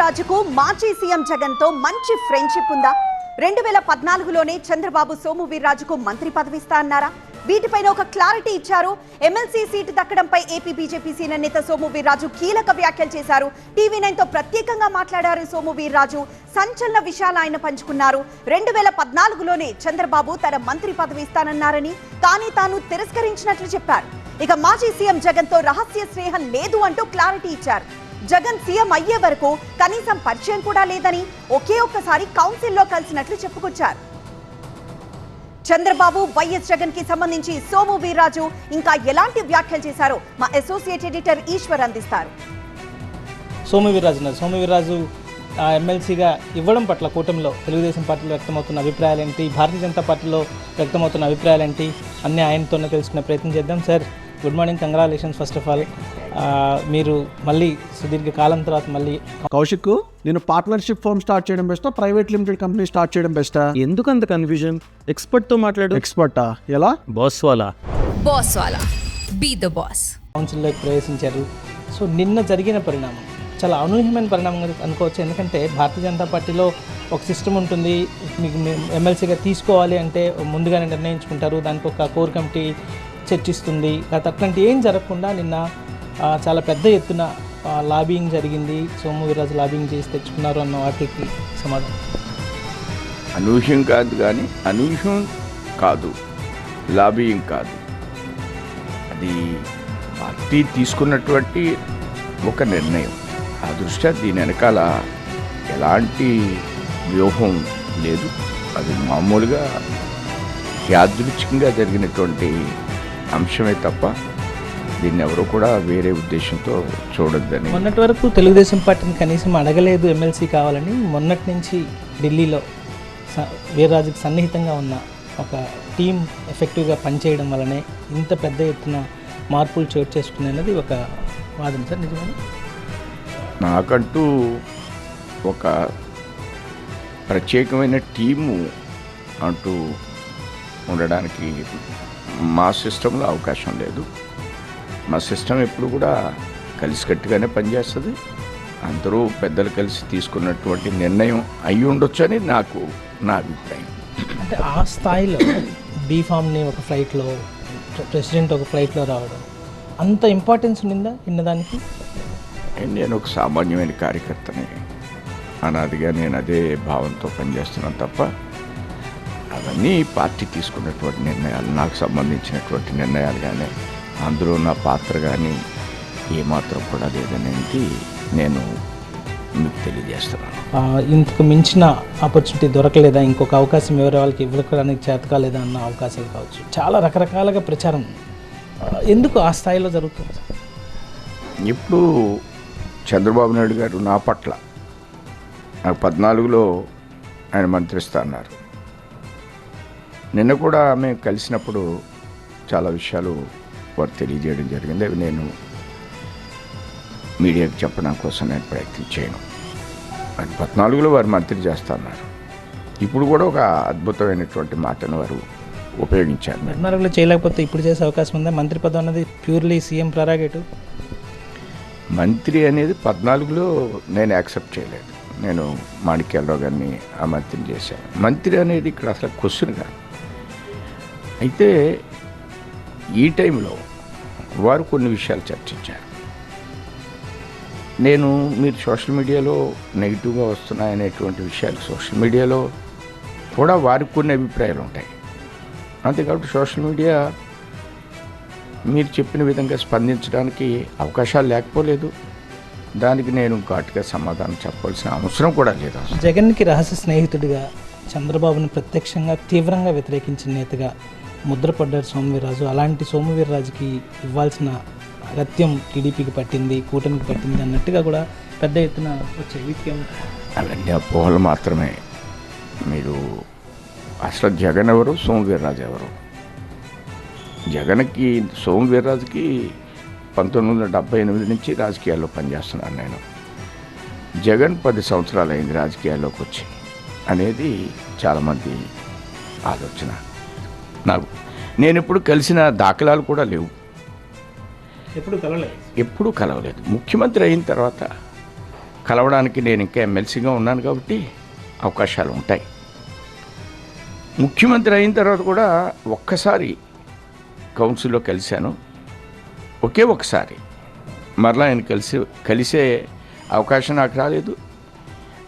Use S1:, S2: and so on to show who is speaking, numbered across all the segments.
S1: రాజుకు మాజీ సీఎం జగన్తో మంచి ఫ్రెండ్షిప్ ఉందా? రెండు వేల పద్నాలుగులోనే చంద్రబాబు సోము వీర్రాజుకు మంత్రి పదవిస్తా అన్నారా? వీటిపైన ఒక క్లారిటీ ఇచ్చారు. ఎమ్మెల్సీ సీటు దక్కడంపై ఏపీ బీజేపీ సీనియర్ నేత సోము వీర్రాజు కీలక వ్యాఖ్యలు చేశారు. టీవీ నైన్తో ప్రత్యేకంగా మాట్లాడారు సోము వీర్రాజు. సంచలన విషయాలు ఆయన పంచుకున్నారు. రెండు వేల పద్నాలుగులోనే చంద్రబాబు తన మంత్రి పదవి ఇస్తానన్నారని కానీ తాను తిరస్కరించినట్లు చెప్పారు. ఇక మాజీ సీఎం జగన్తో రహస్య స్నేహం లేదు అంటూ క్లారిటీ ఇచ్చారు. జగన్ సీఎం అయ్యే వరకు కనీసం పరిచయం కూడా లేదని ఒకే ఒక్కసారి కౌన్సిల్లో కలిసినట్లు చెప్పుకొచ్చారు. చంద్రబాబు వైఎస్ జగన్కి సంబంధించి సోము వీర్రాజు ఇంకా ఎలాంటి వ్యాఖ్యలు చేశారో మా అసోసియేట్ ఎడిటర్ ఈశ్వర్ అందిస్తారు.
S2: సోము వీర్రాజు సోము వీర్రాజు ఎమ్మెల్సీగా ఇవ్వడం పట్ల కూటమిలో తెలుగుదేశం పార్టీలో వ్యక్తమవుతున్న అభిప్రాయాలు ఏంటి భారతీయ జనతా పార్టీలో వ్యక్తమవుతున్న అభిప్రాయాలు ఏంటి అన్నీ ఆయనతోనే తెలుసుకునే ప్రయత్నం చేద్దాం. Sir good morning congratulations first of all. మీరు మళ్ళీ సుదీర్ఘ కాలం తర్వాత మళ్ళీ
S3: కౌశిక్ నేను పార్ట్నర్షిప్ ఫర్మ్ స్టార్ట్ చేయడం బెస్టా ప్రైవేట్ లిమిటెడ్ కంపెనీ స్టార్ట్ చేయడం బెస్టా
S4: ఎందుకు అంత కన్ఫ్యూజన్ ఎక్స్పర్ట్తో మాట్లాడు.
S3: ఎక్స్పర్టా ఎలా?
S4: బాస్ వాలా
S5: బాస్ వాలా బీ ద బాస్
S2: కౌన్సిల్లోకి ప్రవేశించారు. సో నిన్న జరిగిన పరిణామం. చాలా అనూహ్యమైన పరిణామం అనుకోవచ్చు. ఎందుకంటే భారతీయ జనతా పార్టీలో ఒక సిస్టమ్ ఉంటుంది. మీకు ఎమ్మెల్సీగా తీసుకోవాలి అంటే ముందుగానే నిర్ణయించుకుంటారు. దానికి ఒక కోర్ కమిటీ చర్చిస్తుంది. గత అట్లాంటి ఏం జరగకుండా నిన్న చాలా పెద్ద ఎత్తున లాబింగ్ జరిగింది. సోము వీరాజు లాబింగ్ చేసి తెచ్చుకున్నారు అన్న వాటికి సమాధానం.
S6: అనూహ్యం కాదు కానీ అనూహ్యం కాదు. లాబింగ్ కాదు. అది పార్టీ తీసుకున్నటువంటి ఒక నిర్ణయం. ఆ దృష్ట్యా దీని వెనకాల ఎలాంటి వ్యూహం లేదు. అది మామూలుగా యాదృచ్ఛికంగా జరిగినటువంటి అంశమే తప్ప దీన్ని ఎవరు కూడా వేరే ఉద్దేశంతో చూడొద్దని.
S2: మొన్నటి వరకు తెలుగుదేశం పార్టీని కనీసం అడగలేదు ఎమ్మెల్సీ కావాలని మొన్నటి నుంచి ఢిల్లీలో వీర్రాజుకి సన్నిహితంగా ఉన్న ఒక టీం ఎఫెక్టివ్గా పనిచేయడం వల్లనే ఇంత పెద్ద ఎత్తున మార్పులు చోటు చేసుకున్నాయి అన్నది ఒక వాదన సార్ నిజమే
S6: నాకంటూ ఒక ప్రత్యేకమైన టీము అంటూ ఉండడానికి మా సిస్టంలో అవకాశం లేదు. మా సిస్టమ్ ఎప్పుడు కూడా కలిసికట్టుగానే పనిచేస్తుంది. అందరూ పెద్దలు కలిసి తీసుకున్నటువంటి నిర్ణయం అయి ఉండొచ్చు అని నాకు నా అభిప్రాయం.
S2: అంటే ఆ స్థాయిలో బీఫామ్ని ఒక ఫ్లైట్లో ప్రెసిడెంట్ ఒక ఫ్లైట్లో రావడం అంత ఇంపార్టెన్స్ ఉండిందా ఇన్నదానికి
S6: నేను ఒక సామాన్యమైన కార్యకర్తని. అనాదిగా నేను అదే భావంతో పనిచేస్తున్నాను తప్ప అవన్నీ పార్టీ తీసుకున్నటువంటి నిర్ణయాలు నాకు సంబంధించినటువంటి నిర్ణయాలు కానీ అందులో నా పాత్ర కానీ ఏమాత్రం కూడా లేదనేది నేను మీకు తెలియజేస్తున్నాను.
S2: ఇంతకు మించిన ఆపర్చునిటీ దొరకలేదా? ఇంకొక అవకాశం ఎవరి వాళ్ళకి ఇవ్వడానికి చేత కాలేదా అన్న అవకాశాలు కావచ్చు. చాలా రకరకాలుగా ప్రచారం. ఎందుకు ఆ స్థాయిలో జరుగుతుంది?
S6: ఇప్పుడు చంద్రబాబు నాయుడు గారు నా పట్ల నాకు పద్నాలుగులో ఆయన మంత్రిస్తా అన్నారు. నిన్న కూడా మేము కలిసినప్పుడు చాలా విషయాలు వారు తెలియజేయడం జరిగింది. అవి నేను మీడియాకి చెప్పడం కోసం నేను ప్రయత్నం చేయను. అది పద్నాలుగులో వారు మంత్రి చేస్తా అన్నారు ఇప్పుడు కూడా ఒక అద్భుతమైనటువంటి మాటను వారు ఉపయోగించారు.
S2: పద్నాలుగులో చేయలేకపోతే ఇప్పుడు చేసే అవకాశం ఉందా? మంత్రి పదం అన్నది ప్యూర్లీ సీఎం ప్రెరాగేటివ్
S6: మంత్రి అనేది పద్నాలుగులో నేను యాక్సెప్ట్ చేయలేదు. నేను మాణిక్యాలరావు గారిని ఆ మంత్రిని చేశాను. మంత్రి అనేది ఇక్కడ అసలు క్వశ్చన్ కాదు. అయితే ఈ టైంలో వారు కొన్ని విషయాలు చర్చించారు. నేను మీరు సోషల్ మీడియాలో నెగిటివ్గా వస్తున్నాయనేటువంటి విషయాలు సోషల్ మీడియాలో కూడా వారికి కొన్ని అభిప్రాయాలు ఉంటాయి. అంతే కాబట్టి సోషల్ మీడియా మీరు చెప్పిన విధంగా స్పందించడానికి అవకాశాలు లేకపోలేదు. దానికి నేను ఘాటుగా సమాధానం చెప్పాల్సిన అవసరం కూడా లేదు అసలు.
S2: జగన్కి రహస్య స్నేహితుడిగా చంద్రబాబును ప్రత్యక్షంగా తీవ్రంగా వ్యతిరేకించిన నేతగా ముద్రపడ్డారు సోమవీర్రాజు. అలాంటి సోమవీర్రాజుకి ఇవ్వాల్సిన అగత్యం టీడీపీకి పట్టింది కూటమికి పట్టింది అన్నట్టుగా కూడా పెద్ద ఎత్తున వచ్చే అలాంటి
S6: అవన్నీ అపోహలు మాత్రమే. మీరు అసలు జగన్ ఎవరు? సోమవీర్రాజు ఎవరు? జగన్కి సోమవీర్రాజుకి పంతొమ్మిది వందల డెబ్బై ఎనిమిది నుంచి రాజకీయాల్లో పనిచేస్తున్నాను నేను. జగన్ పది సంవత్సరాలు అయింది రాజకీయాల్లోకి వచ్చి. అనేది చాలామంది ఆలోచన. నాకు. నేను ఎప్పుడు కలిసిన దాఖలాలు కూడా లేవు.
S2: ఎప్పుడు కలవలేదు
S6: ఎప్పుడూ కలవలేదు. ముఖ్యమంత్రి అయిన తర్వాత కలవడానికి నేను ఇంకా ఎమ్మెల్సీగా ఉన్నాను కాబట్టి అవకాశాలు ఉంటాయి. ముఖ్యమంత్రి అయిన తర్వాత కూడా ఒక్కసారి కౌన్సిల్లో కలిశాను. ఒకే ఒకసారి. మరలా ఆయన కలిసి కలిసే అవకాశం నాకు రాలేదు.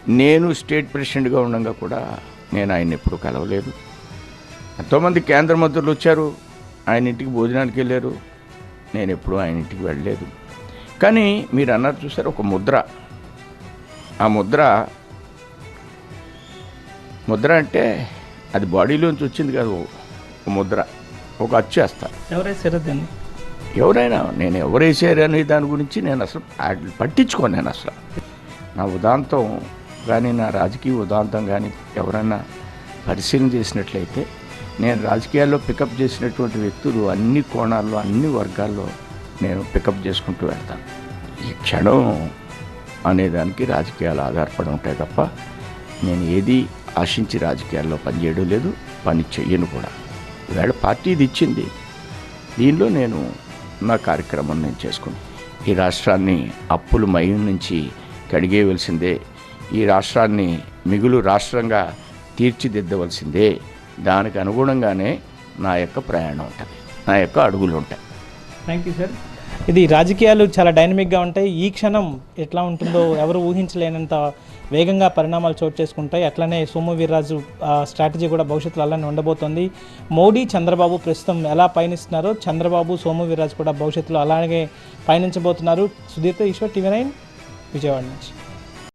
S6: నేను స్టేట్ ప్రెసిడెంట్గా ఉండగా కూడా నేను ఆయన ఎప్పుడు కలవలేదు. ఎంతోమంది కేంద్ర మంత్రులు వచ్చారు. ఆయన ఇంటికి భోజనానికి వెళ్ళారు. నేను ఎప్పుడూ ఆయన ఇంటికి వెళ్ళలేదు. కానీ మీరు అన్నారు చూసారు ఒక ముద్ర. ఆ ముద్ర ముద్ర అంటే అది బాడీలోంచి వచ్చింది కాదు ఒక ముద్ర ఒక అచ్చు వేస్తారు
S2: ఎవరైతే దాన్ని?
S6: ఎవరైనా నేను ఎవరేసారు అనే దాని గురించి నేను అసలు పట్టించుకోను నేను అసలు. నా ఉదాంతం కానీ నా రాజకీయ ఉదాంతం కానీ ఎవరైనా పరిశీలన చేసినట్లయితే నేను రాజకీయాల్లో పికప్ చేసినటువంటి వ్యక్తులు అన్ని కోణాల్లో అన్ని వర్గాల్లో నేను పికప్ చేసుకుంటూ వెళ్తాను. ఈ క్షణం అనేదానికి రాజకీయాలు ఆధారపడి ఉంటాయి తప్ప నేను ఏది ఆశించి రాజకీయాల్లో పనిచేయడం లేదు పని చెయ్యను కూడా. ఈవేళ పార్టీ ఇది ఇచ్చింది. దీనిలో నేను నా కార్యక్రమం నేను చేసుకుని ఈ రాష్ట్రాన్ని అప్పుల మయం నుంచి కడిగేయవలసిందే. ఈ రాష్ట్రాన్ని మిగులు రాష్ట్రంగా తీర్చిదిద్దవలసిందే. దానికి అనుగుణంగానే నా యొక్క ప్రయాణం ఉంటుంది. నా యొక్క అడుగులు ఉంటాయి.
S2: థ్యాంక్ యూ సార్ ఇది రాజకీయాలు చాలా డైనమిక్గా ఉంటాయి. ఈ క్షణం ఎట్లా ఉంటుందో ఎవరు ఊహించలేనంత వేగంగా పరిణామాలు చోటు చేసుకుంటాయి. అట్లనే సోము వీర్రాజు స్ట్రాటజీ కూడా భవిష్యత్తులో అలానే ఉండబోతోంది. మోడీ చంద్రబాబు ప్రస్తుతం ఎలా పయనిస్తున్నారో చంద్రబాబు సోము వీర్రాజు కూడా భవిష్యత్తులో అలాగే పయనించబోతున్నారు. సుధీర్తో ఈశ్వర్ టీవీ నైన్ విజయవాడ నుంచి.